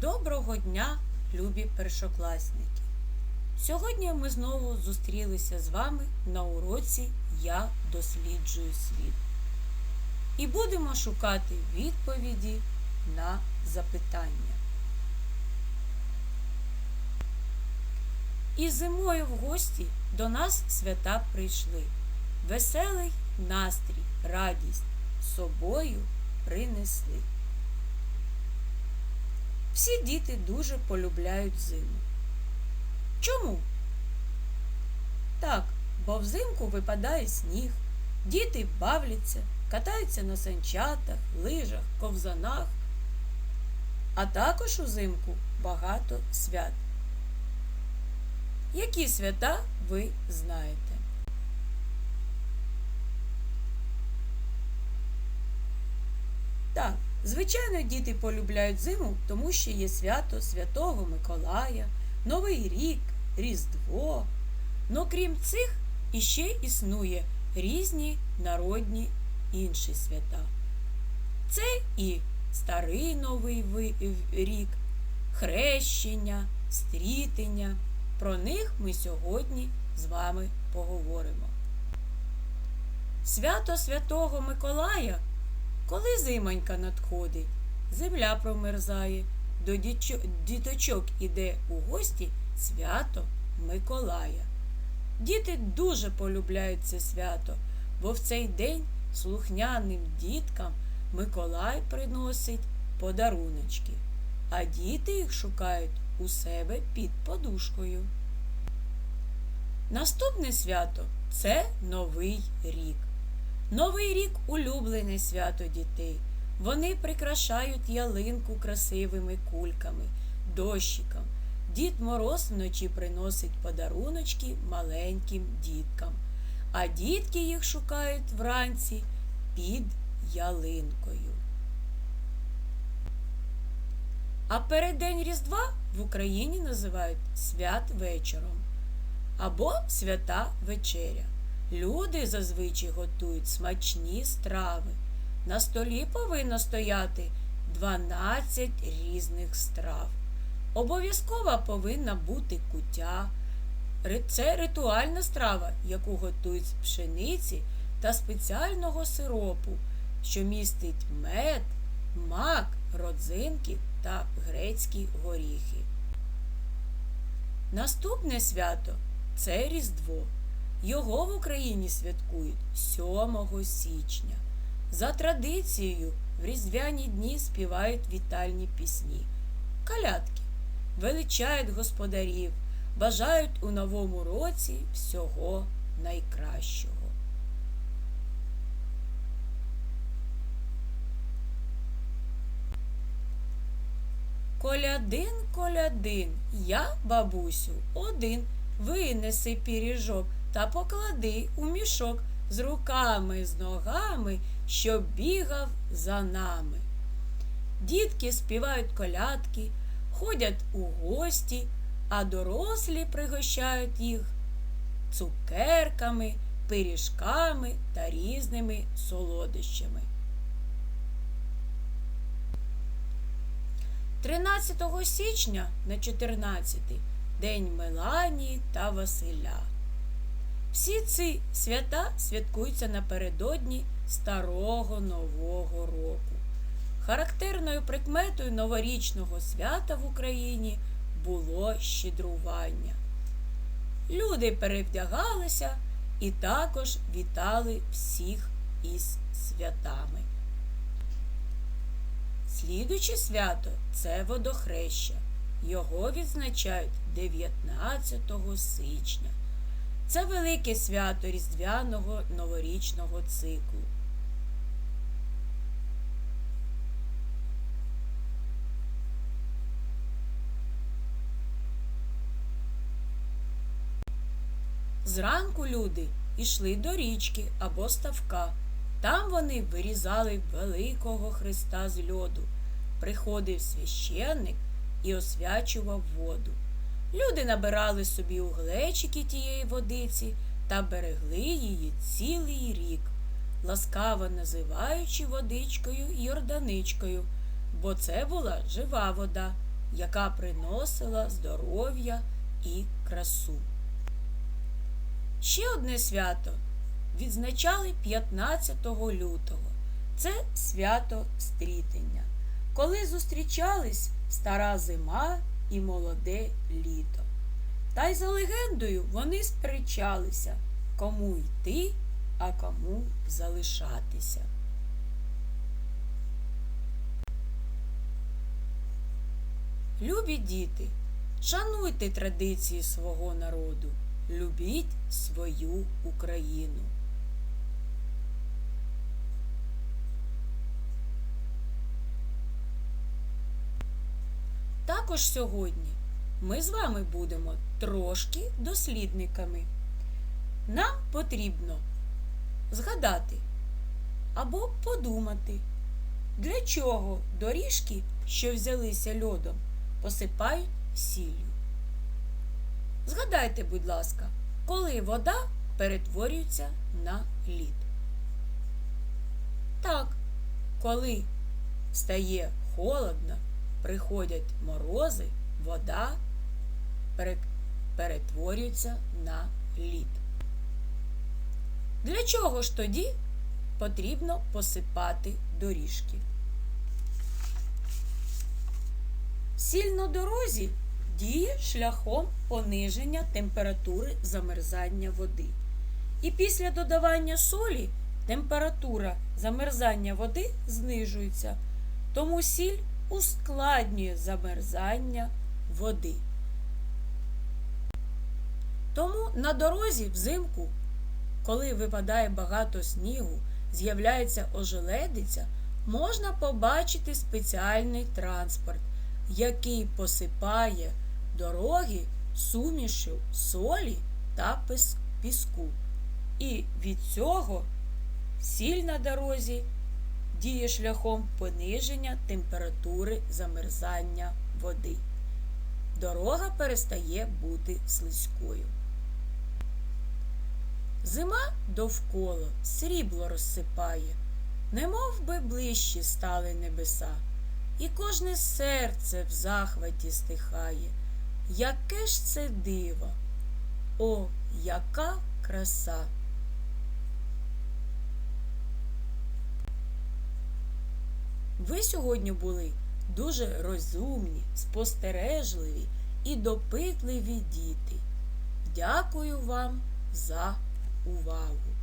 Доброго дня, любі першокласники! Сьогодні ми знову зустрілися з вами на уроці Я досліджую світ. І будемо шукати відповіді на запитання. І зимою в гості до нас свята прийшли. Веселий настрій, радість собою принесли. Всі діти дуже полюбляють зиму. Чому? Так, бо взимку випадає сніг, діти бавляться, катаються на санчатах, лижах, ковзанах, а також узимку багато свят. Які свята ви знаєте? Так, звичайно, діти полюбляють зиму, тому що є свято Святого Миколая, Новий рік, Різдво. Но крім цих, іще існує різні народні інші свята. Це і Старий Новий рік, хрещення, стрітення. Про них ми сьогодні з вами поговоримо. Свято Святого Миколая коли зимонька надходить, земля промерзає, до діточок іде у гості свято Миколая. Діти дуже полюбляють це свято, бо в цей день слухняним діткам Миколай приносить подаруночки, а діти їх шукають у себе під подушкою. Наступне свято це Новий рік. Новий рік улюблене свято дітей. Вони прикрашають ялинку красивими кульками, дощиком. Дід Мороз вночі приносить подаруночки маленьким діткам, а дітки їх шукають вранці під ялинкою. А переддень Різдва в Україні називають святвечором або свята вечеря. Люди зазвичай готують смачні страви. На столі повинно стояти 12 різних страв. Обов'язково повинна бути куття. Ри- Це ритуальна страва, яку готують з пшениці та спеціального сиропу, що містить мед, мак, родзинки та грецькі горіхи. Наступне свято це Різдво. Його в Україні святкують 7 січня. За традицією, в різдвяні дні співають вітальні пісні, калятки, величають господарів, бажають у новому році всього найкращого. Колядин, колядин, я, бабусю, один. Винеси піріжок та поклади у мішок з руками, з ногами, щоб бігав за нами. Дітки співають колядки, ходять у гості, а дорослі пригощають їх цукерками, пиріжками та різними солодощами. 13 січня на 14 День Меланії та Василя. Всі ці свята святкуються напередодні Старого Нового року. Характерною прикметою новорічного свята в Україні було щедрування. Люди перевдягалися і також вітали всіх із святами. Слідуче свято це водохреща. Його відзначають 19 січня. Це велике свято різдвяного новорічного циклу. Зранку люди йшли до річки або ставка. Там вони вирізали великого Христа з льоду. Приходив священник і освячував воду. Люди набирали собі у глечики тієї водиці та берегли її цілий рік, ласкаво називаючи водичкою Йорданичкою, бо це була жива вода, яка приносила здоров'я і красу. Ще одне свято відзначали 15 лютого. Це свято стрітення, коли зустрічались стара зима і молоде літо. Та й за легендою вони сперечалися, кому йти, а кому залишатися. Любі діти, шануйте традиції свого народу, любіть свою Україну. Також сьогодні ми з вами будемо трошки дослідниками. Нам потрібно згадати або подумати, для чого доріжки, що взялися льодом, посипають сіллю. Згадайте, будь ласка, коли вода перетворюється на лід. Так, коли стає холодно, приходять морози, вода перетворюється на лід. Для чого ж тоді потрібно посипати доріжки? Сіль на дорозі діє шляхом пониження температури замерзання води. І після додавання солі температура замерзання води знижується, тому сіль ускладнює замерзання води. Тому на дорозі взимку, коли випадає багато снігу, з'являється ожеледиця, можна побачити спеціальний транспорт, який посипає дороги сумішю солі та піску. І від цього сіль на дорозі діє шляхом пониження температури замерзання води. Дорога перестає бути слизькою. Зима довкола срібло розсипає, немов би ближчі стали небеса, і кожне серце в захваті стихає. Яке ж це диво? О, яка краса! Ви сьогодні були дуже розумні, спостережливі і допитливі діти. Дякую вам за увагу!